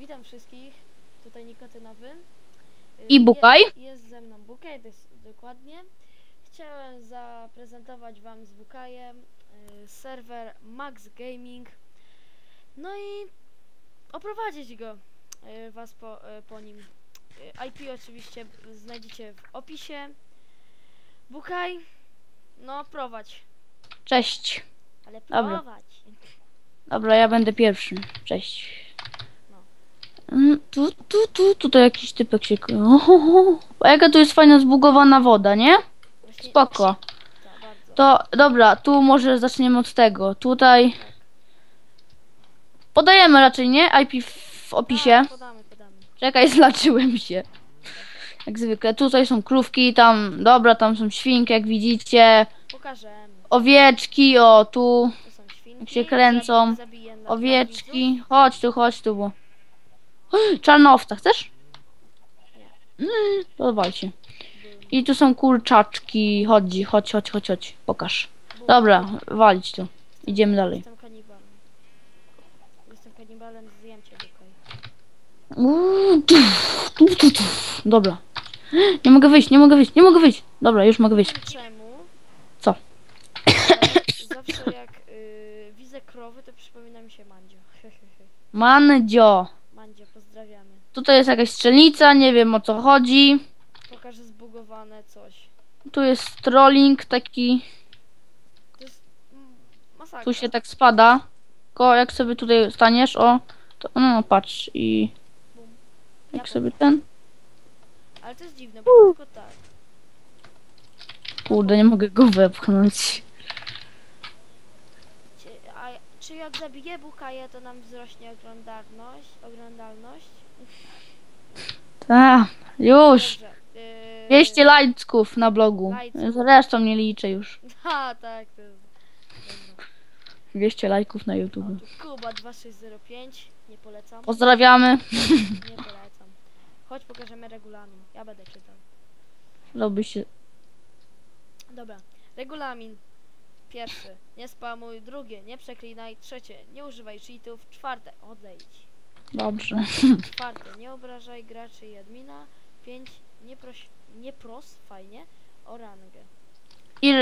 Witam wszystkich, tutaj Nikotynowy. Y, I Bukaj. Je, jest ze mną Bukaj, to jest dokładnie. Chciałem zaprezentować Wam z Bukajem y, serwer Max Gaming. No i oprowadzić go y, Was po, y, po nim. Y, IP oczywiście znajdziecie w opisie. Bukaj, no prowadź, Cześć. ale Dobra. prowadź. Dobra, ja będę pierwszy. Cześć. Mm, Tu, tu, tu, tutaj jakiś typek się... Ohoho. A jaka tu jest fajna zbugowana woda, nie? Spoko. Tak. To, dobra, tu może zaczniemy od tego. Tutaj... Podajemy raczej, nie? IP w opisie. Tak. Czekaj, zlaczyłem się. Jak zwykle. Tutaj są krówki, tam... Dobra, tam są świnki, jak widzicie. Owieczki, o, tu... Jak się kręcą. Owieczki. Chodź tu, chodź tu, bo... Czarnowca, chcesz? Mm, To wal się. I tu są kurczaczki. Chodź, chodź, chodź, chodź, chodź. Pokaż. Dobra, walić tu. Idziemy dalej. Jestem kanibalem. Jestem kanibalem, zjem cię tutaj. Uuu, tu, tu, tu, tu. Dobra. Nie mogę wyjść, nie mogę wyjść, nie mogę wyjść. Dobra, już mogę wyjść. Czemu. Co? Zawsze jak y, widzę krowy, to przypomina mi się Mandzio. Mandzio. Tutaj jest jakaś strzelnica, nie wiem o co chodzi. Pokażę zbugowane coś. Tu jest trolling taki. To jest mm, masakra. Tu się tak spada. Ko, jak sobie tutaj staniesz, o. To, no, patrz i Bum. jak Ja sobie ten. Ale to jest dziwne, bo tylko tak. Kurde, nie mogę go wepchnąć. Czy, a, czy jak zabiję bukaję, to nam wzrośnie oglądalność? Oglądalność? Tak, już. Dobrze. y, 200 lajków na blogu. Zresztą nie liczę już. Ha, tak, to jest. Dobra. 200 lajków na YouTube. tu Kuba 2605, nie polecam. Pozdrawiamy. Nie polecam. Chodź pokażemy regulamin. Ja będę czytał. Robi się. Dobra. Regulamin. Pierwszy. Nie spamuj. Drugie. Nie przeklinaj. Trzecie. Nie używaj cheatów. Czwarte. Odejdź. Dobrze. Czwarte. Nie obrażaj graczy i admina. Pięć. Nie proś. Nie pros. Fajnie. O rangę. I,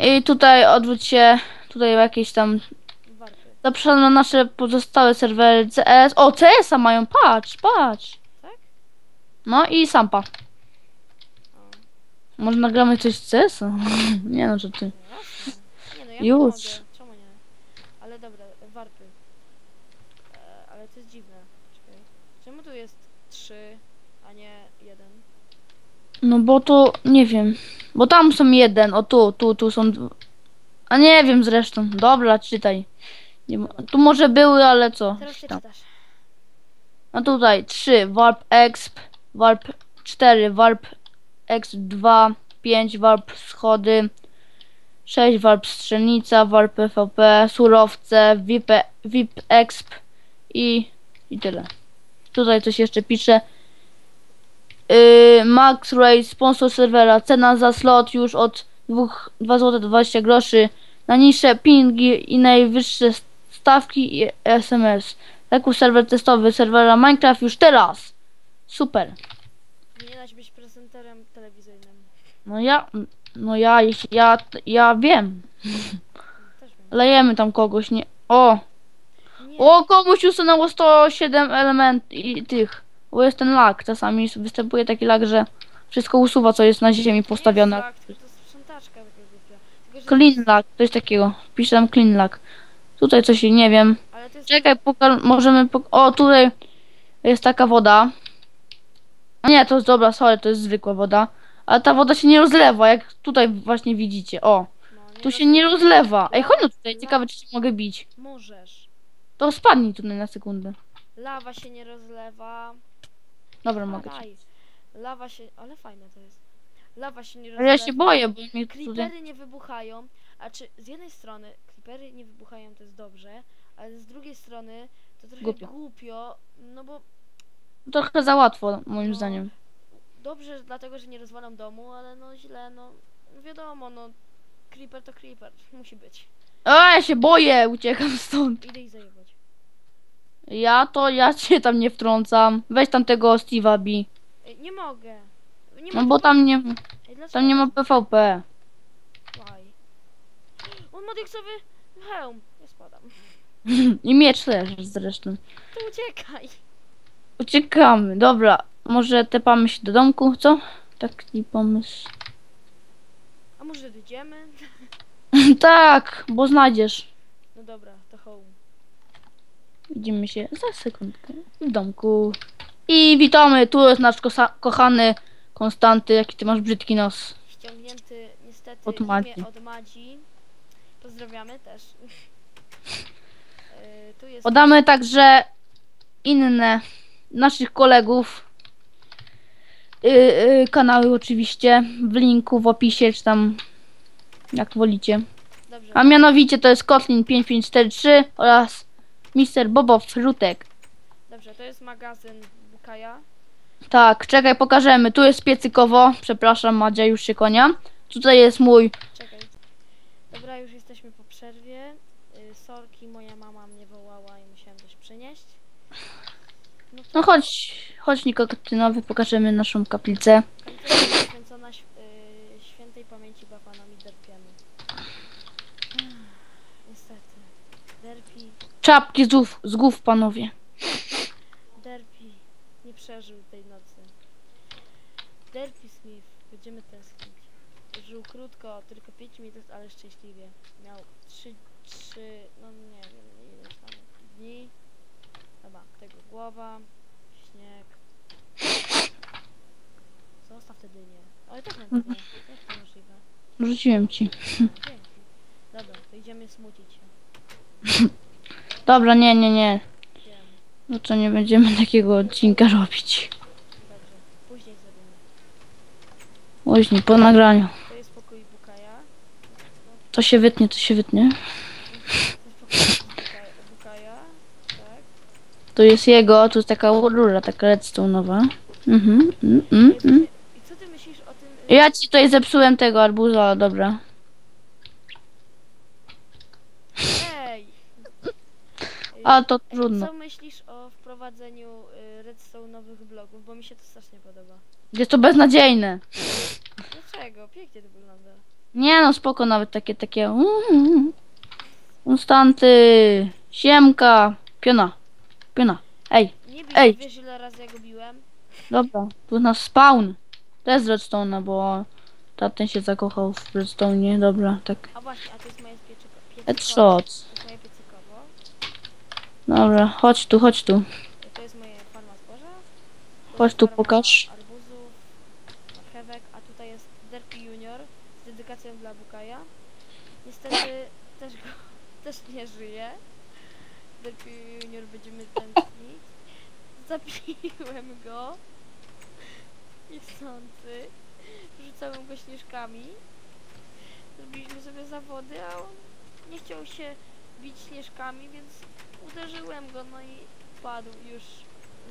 I tutaj odwróć się. Tutaj jakieś tam. Warty. Zapraszam na nasze pozostałe serwery CS. O, CS-a mają. Patrz, patrz. Tak? No i Sampa. Może nagramy coś z CS-a? Nie no, że ty. No. Nie no, ja Już. Czemu nie? Ale dobra. Warty. E, ale to jest dziwne. Czekaj. Czemu tu jest trzy, a nie jeden? No bo to nie wiem. Bo tam są jeden, o tu, tu, tu są. dw- A nie wiem zresztą. Dobra, czytaj. Nie, ma- tu może były, ale co? Teraz ty Tam. czytasz. No tutaj 3 Warp Exp, Warp 4 Warp Exp 2, 5 Warp Schody, 6 Warp Strzelnica, Warp PvP, Surowce, VIP, VIP Exp i, i tyle. Tutaj coś jeszcze pisze. Yy, Max Ray, sponsor serwera. Cena za slot już od 2 zł 20 groszy. Najniższe pingi i najwyższe stawki i SMS. Taki serwer testowy serwera Minecraft już teraz. Super. Powinieneś być prezenterem telewizyjnym. No ja, no ja, ja, ja wiem. Lejemy tam kogoś, nie. O, Nie, o komuś usunęło 107 element i tych. Bo jest ten lag. Czasami występuje taki lag, że wszystko usuwa, co jest na ziemi postawione. Nie jest to jest sprzątaczka. Tylko, że Clean lag, coś takiego. Piszę tam clean lag. Tutaj coś, nie wiem. Jest... Czekaj, poka- możemy. Pok- o, tutaj jest taka woda. Nie, to jest dobra, sorry, to jest zwykła woda. Ale ta woda się nie rozlewa, jak tutaj właśnie widzicie. O, No, tu się nie rozlewa. Ej, chodź no tutaj, ciekawe, czy się mogę bić. Możesz. To spadnij tutaj na sekundę. Lawa się nie rozlewa. Dobra, mogę. Daj. Lawa się... Ale fajne to jest. Lawa się nie Ale rozlewa. ja się boję, bo mnie tutaj. Creepery nie wybuchają. A czy z jednej strony creepery nie wybuchają, to jest dobrze, ale z drugiej strony to trochę Głupio. głupio, no bo Trochę za łatwo, moim No. zdaniem. dobrze dlatego, że nie rozwalam domu, ale no źle, no wiadomo, no creeper to creeper, musi być. A, ja się boję, uciekam stąd. Idę ich zajebać. Ja to ja cię tam nie wtrącam. Weź tam tego Steve'a B. Ej, nie mogę. Nie No bo tam nie, Ej, dlaczego? tam nie ma PvP. Why? On ma diaksowy hełm. Ja spadam. I miecz też zresztą. To uciekaj. Uciekamy, dobra. Może tepamy się do domku, co? Taki pomysł. A może dojdziemy? tak, bo znajdziesz. No dobra, to home. Widzimy się za sekundkę w domku. I witamy, tu jest nasz kochany Konstanty. Jaki ty masz brzydki nos. Ściągnięty niestety Od Madzi. od Madzi. Pozdrawiamy też. Yy, tu jest Podamy także inne naszych kolegów. Yy, yy, kanały oczywiście w linku w opisie, czy tam jak wolicie. Dobrze. A mianowicie to jest Kotlin 5543 oraz Mr. Bobo Frutek. Dobrze, to jest magazyn Bukaja. Tak, czekaj, pokażemy. Tu jest piecykowo. Przepraszam, Madzia, już się konia. Tutaj jest mój. Czekaj. Dobra, już jesteśmy po przerwie. Yy, sorki, moja mama mnie wołała i musiałem coś przynieść. No to No chodź, chodź nikotynowy, pokażemy naszą kaplicę. Czapki z głów, z głów panowie. Derpi nie przeżył tej nocy. Derpi Smith, będziemy tęsknić. Żył krótko, tylko 5 minut, ale szczęśliwie. Miał 3, 3, no nie wiem, ileś tam dni. Chyba, tego głowa, śnieg. Zostaw te dynie. Ale tak dynie. Jak to możliwe? Rzuciłem ci. Dzięki. Dobra, to idziemy smucić się. Dobra, nie, nie, nie. No to nie będziemy takiego odcinka robić. Dobrze. Później zrobimy. Później, po nagraniu. To jest pokój Bukaja. To się wytnie, to się wytnie. To jest pokój Bukaja, Bukaja. Tak. To jest jego, tu jest taka rura, taka redstone'owa. Mhm, mm, mm, mm. I co ty myślisz o tym... y, Ja ci tutaj zepsułem tego arbuza, dobra. Ej! Ale to trudno. Co myślisz o wprowadzeniu y, redstone'owych blogów? Bo mi się to strasznie podoba. Jest to beznadziejne. Dlaczego? Pięknie to wygląda. Nie no, spoko, nawet takie, takie... mm, Konstanty, siemka, piona, piona. Ej, Nie bij, Ej. wiesz ile razy ja go biłem? dobra, tu jest nasz spawn. To jest redstone, bo tamten się zakochał w redstone, dobra, tak. A właśnie, a to jest moje pieczyko. Headshots. To jest moje piecykowo. Dobra, chodź tu, chodź tu. To jest moje farma zboża. To Chodź jest tu, farma pokaż. Arbuzów, marchewek, a tutaj jest Derpy Junior z dedykacją dla Bukaja. Niestety też go, też nie żyje. Derpy Junior będziemy tęsknić. Zabiłem go. Niechcący. Rzucałem go śnieżkami. Zrobiliśmy sobie zawody, a on nie chciał się bić śnieżkami, więc uderzyłem go, no i padł już.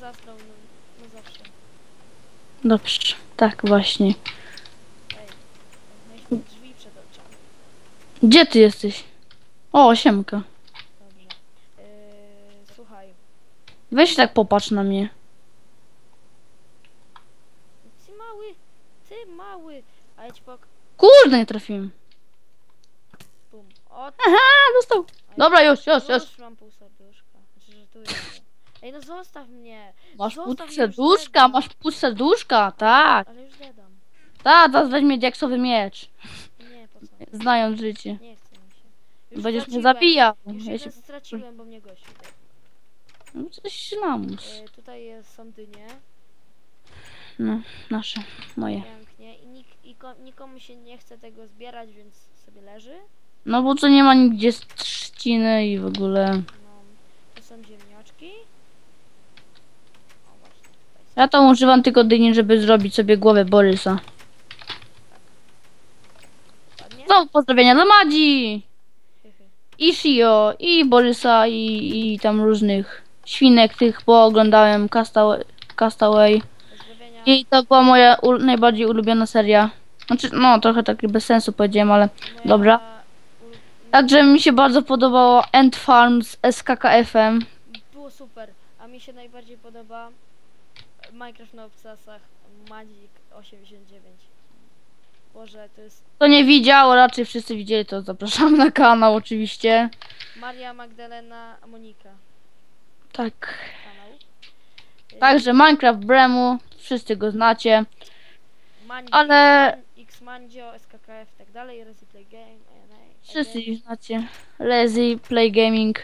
Zasnął no, na zawsze. Dobrze, tak właśnie. Ej, mieliśmy drzwi przed oczami. Gdzie ty jesteś? O, siemka. Dobrze. Yy, słuchaj, Weź tak popatrz na mnie. ty mały, ty mały, a ja ci pok... Kurde, nie trafiłem. Bum. O, Aha, dostał. Dobra, już, już, już. mam pół serduszka. Znaczy. Ej, no zostaw mnie. Masz Zostaw pół już serduszka, dedam. masz pół serduszka, tak. Ale już dedam. Tak, teraz weźmie diaksowy miecz. Nie, po co? Znając życie. Nie chce mi się. Już Będziesz mnie straciłem. zabijał. Już Ja jeden się... straciłem, bo mnie gościu. No, coś lamus. Yy, tutaj jest, są dynie. No, nasze, moje. Pięknie. I nik, i ko, nikomu się nie chce tego zbierać, więc sobie leży. No bo to nie ma nigdzie trzciny i w ogóle. To są ziemniaczki. Ja to używam tylko dyni, żeby zrobić sobie głowę Borysa. Znowu pozdrowienia dla Madzi! I Shio, i Borysa, i, i tam różnych świnek tych, bo oglądałem Castaway. Castaway. I to była moja u- najbardziej ulubiona seria. Znaczy, no trochę tak bez sensu powiedziałem, ale Moja dobra. Także mi się bardzo podobało End Farm z SKKF-em. Było super. A mi się najbardziej podoba Minecraft na obcasach Magic 89. Boże, to jest Kto nie widział, raczej wszyscy widzieli, to zapraszam na kanał oczywiście. Maria Magdalena Monika Tak. kanał. Także Minecraft Bremu, wszyscy go znacie. Manik, ale- X Mandzio, SKKF i tak dalej, Resi Play Game, Wszyscy ich znacie. Lazy Play Gaming.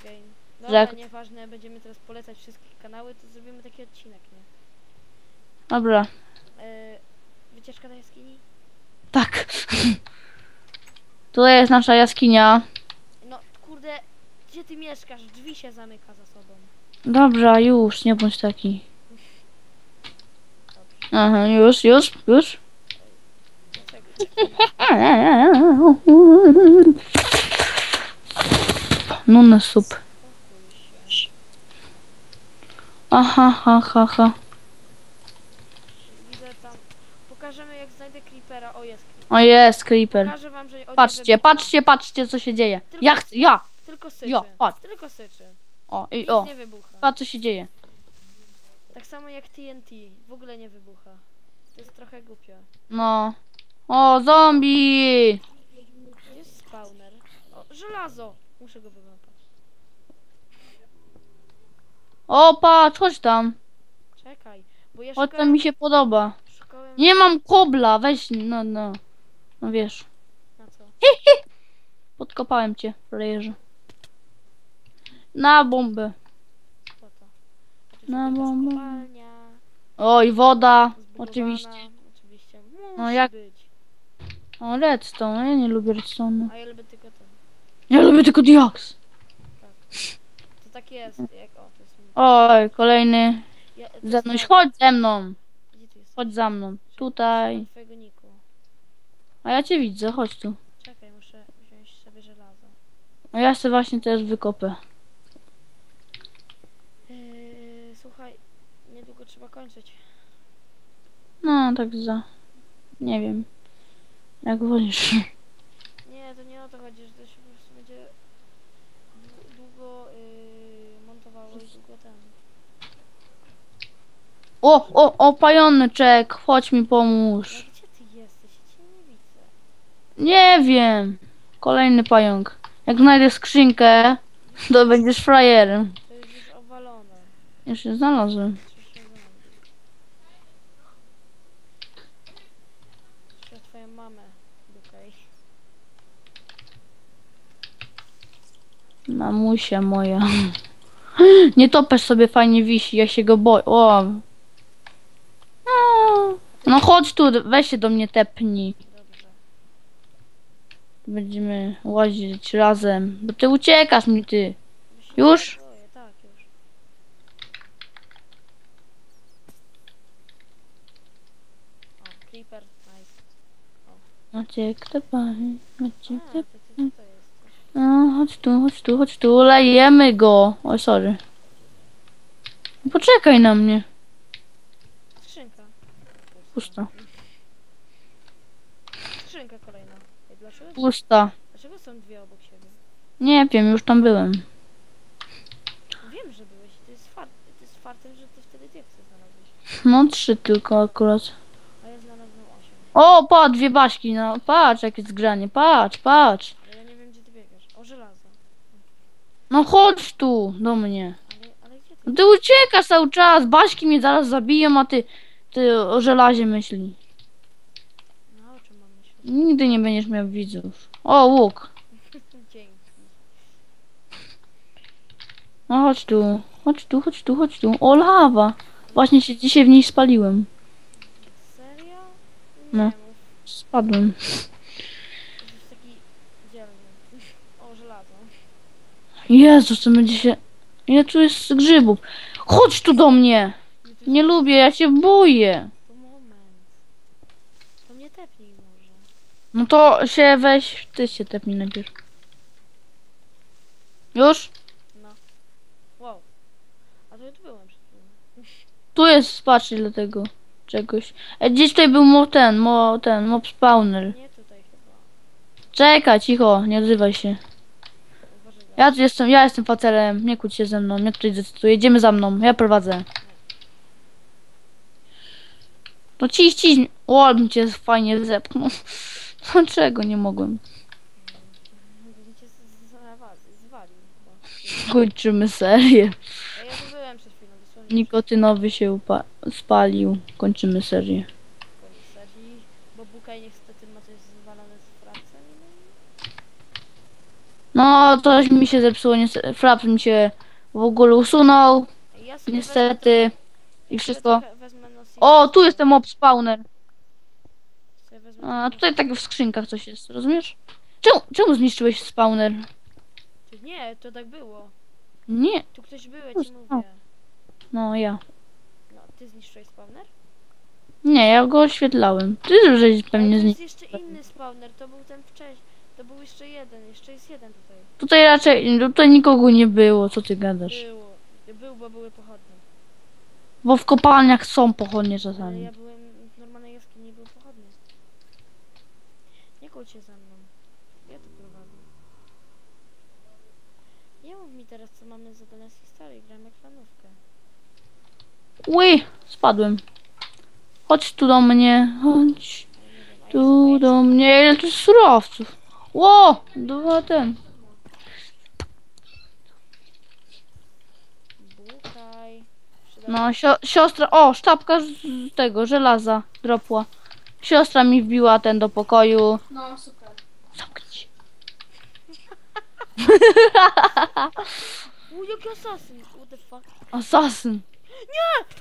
again. Dobra, Że- nieważne, będziemy teraz polecać wszystkie kanały, to zrobimy taki odcinek, nie? Dobra. E, wycieczka do jaskini? Tak. Tutaj jest nasza jaskinia. No, kurde, gdzie ty mieszkasz? Drzwi się zamyka za sobą. Dobra, już, nie bądź taki. Dobrze, Aha, już, już, już. sup. Spokój się. Aha, ha, ha, ha. Widzę tam. Pokażemy jak znajdę creepera. O jest creeper. O jest, creeper. Pokażę wam, że nie Patrzcie, patrzcie, patrzcie, co się dzieje. Tylko- Ja chcę, ja. Tylko syczy. Jo, patrz. Tylko syczy. O, i Nic o. nie wybucha. Patrz, co się dzieje. Tak samo jak TNT. W ogóle nie wybucha. To jest trochę głupie. No. O, zombie! Jest spawner? O, żelazo! Muszę go wyłapać. O, patrz, chodź tam. Czekaj, bo ja Chodź, to szukałem... mi się podoba. szukałem... Nie mam kobla, weź, no, no. No wiesz, Na co? podkopałem cię, frajerze. Na bombę. Po to. Na Jakaś bombę. kopalnia, Oj, woda, zbudowana, oczywiście. Oczywiście. Musi No jak- być. O, redstone, ja nie lubię redstone. A ja lubię tylko to. Ja lubię tylko diaks. To tak jest, jak... O, to jest... Oj, kolejny. Ja, to Ze jest mną, tak- chodź ze mną. Gdzie tu jest? Chodź za mną. Tutaj. Twojego niku. A ja cię widzę, chodź tu. Czekaj, muszę wziąć sobie żelazo. A ja sobie właśnie teraz wykopę. Yy, słuchaj, niedługo trzeba kończyć. No, tak za. Nie wiem. Jak wolisz. Nie, to nie o to chodzi, że to się po prostu będzie dłu- długo yy, montowało i długo ten. O, o, o, pajączek, chodź mi No pomóż. gdzie ty jesteś? Ja cię nie widzę. Nie wiem. Kolejny pająk. Jak znajdę skrzynkę, to będziesz frajerem. To jest już owalone. Już się znalazłem. Mamę, Dukaj. Mamusia moja. Nie topesz sobie fajnie wisi, ja się go boję. O. No. No chodź tu, weź się do mnie tepnij. Dobrze. Będziemy łazić razem. Bo ty uciekasz mi ty. Się Już? boję, Tak, już. O, creeper, nice. Maciek, tepaj. A, Maciek, to to jest? No, chodź tu, chodź tu, chodź tu. Lejemy go. Oj, sorry. Poczekaj na mnie. Skrzynka. Pusta. Skrzynka kolejna. Ej, dlaczego, Pusta. dlaczego są dwie obok siebie? Nie wiem, już tam byłem. Wiem, że byłeś. To jest, fart, to jest fartem, że ty wtedy diaksy znalazłeś. No, trzy tylko akurat. A ja znalazłem osiem. O, patrz, dwie baśki, no. Patrz, jakie zgranie. Patrz, patrz. Ale ja nie wiem, gdzie ty biegasz. O, żelazo. No chodź tu, do mnie. Ale, ale gdzie ty? Ty uciekasz cały czas. Baśki mnie zaraz zabiją, a ty, ty o żelazie myśli. No, o czym mam myśleć? Nigdy nie będziesz miał widzów. O, łuk. Dzięki. No chodź tu. Chodź tu, chodź tu, chodź tu. O, lawa. Właśnie się dzisiaj w niej spaliłem. No. Spadłem. Jesteś taki dzielny. O, żelazo. Jezus, to będzie się... Ile tu jest grzybów? Chodź tu do mnie! Nie, to Nie lubię, ja się boję. To moment. To mnie tepnij może. No to się weź, ty się tepnij najpierw. Już? No. Wow. A to ja tu byłem przed chwilą. Tu jest, patrz ile tego czegoś. E, gdzieś tutaj był mo ten, mo ten, mob spawner. Nie tutaj chyba. Czekaj, cicho, nie odzywaj się. Ja tu jestem, ja jestem facerem, nie kłóć się ze mną, ja tutaj decyduję, jedziemy za mną, ja prowadzę. No ciś, ciś, o, bym cię fajnie zepchnął. Dlaczego nie mogłem? Kończymy serię. A ja tu byłem przed chwilą, dosłownie Nikotynowy się spalił, kończymy serię. serii, bo Bukaj niestety ma coś zwalone z frapsem. No, coś mi się zepsuło, niestety, fraps mi się w ogóle usunął, Ja sobie niestety. Wezmę, I wszystko. wezmę O, tu jest ten mob spawner. A tutaj tak w skrzynkach coś jest, rozumiesz? Czemu, czemu zniszczyłeś spawner? Nie, to tak było. Nie, Tu ktoś był, ja ci mówię. No ja. No, ty zniszczyłeś spawner? Nie, ja go oświetlałem. Ty żeś pewnie to zniszczył. jest jeszcze inny spawner, to był ten wcześniej. To był jeszcze jeden, jeszcze jest jeden tutaj. Tutaj raczej, tutaj nikogo nie było, co ty gadasz? Było. Był, bo były pochodnie. Bo w kopalniach są pochodnie Ale czasami. ja byłem w normalnej jaskini, nie było pochodnie. Nie kłóć się ze mną. Ja tu prowadzę. Nie mów mi teraz, co mamy za dane z historii. Gramy klanówkę. Ły, spadłem. Chodź tu do mnie, chodź tu do mnie. Ile tu jest surowców? Ło, dwa ten. No, sio siostra, o, sztabka z tego, żelaza, dropła. Siostra mi wbiła ten do pokoju. No, super. Zamknij. U, jaki asasyn! What the fuck? Asasyn.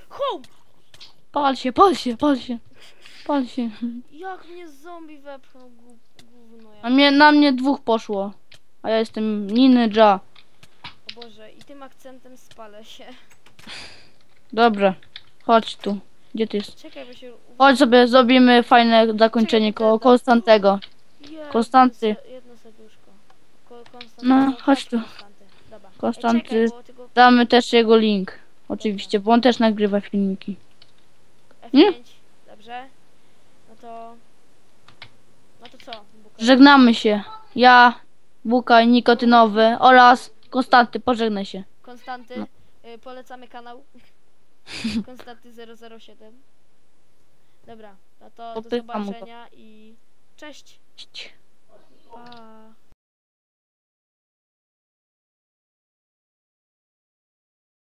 Home! Pal się, pal się, pal się. Pal się. Jak mnie zombie wepchnął, gó- gówno ja. A mnie, na mnie dwóch poszło. A ja jestem ninja. O Boże, i tym akcentem spalę się. Dobra, chodź tu. Gdzie ty jest? Czekaj, bo się... Chodź sobie, zrobimy fajne zakończenie koło Konstantego. Jedno Konstanty. se- Jedno serduszko. Ko Konstanty. No, chodź tu. Konstanty. Dobra. Ej, Konstanty. czekaj, bo tylko Damy też jego link. Oczywiście, bo on też nagrywa filmiki. F5. Nie? Dobrze. No to... No to co? Bukaj? Żegnamy się. Ja, Bukaj, Nikotynowy oraz Konstanty, pożegnaj się. Konstanty. No. Y, polecamy kanał. Konstanty 007. Dobra, no to do Popycham to. zobaczenia i cześć. Cześć. Pa.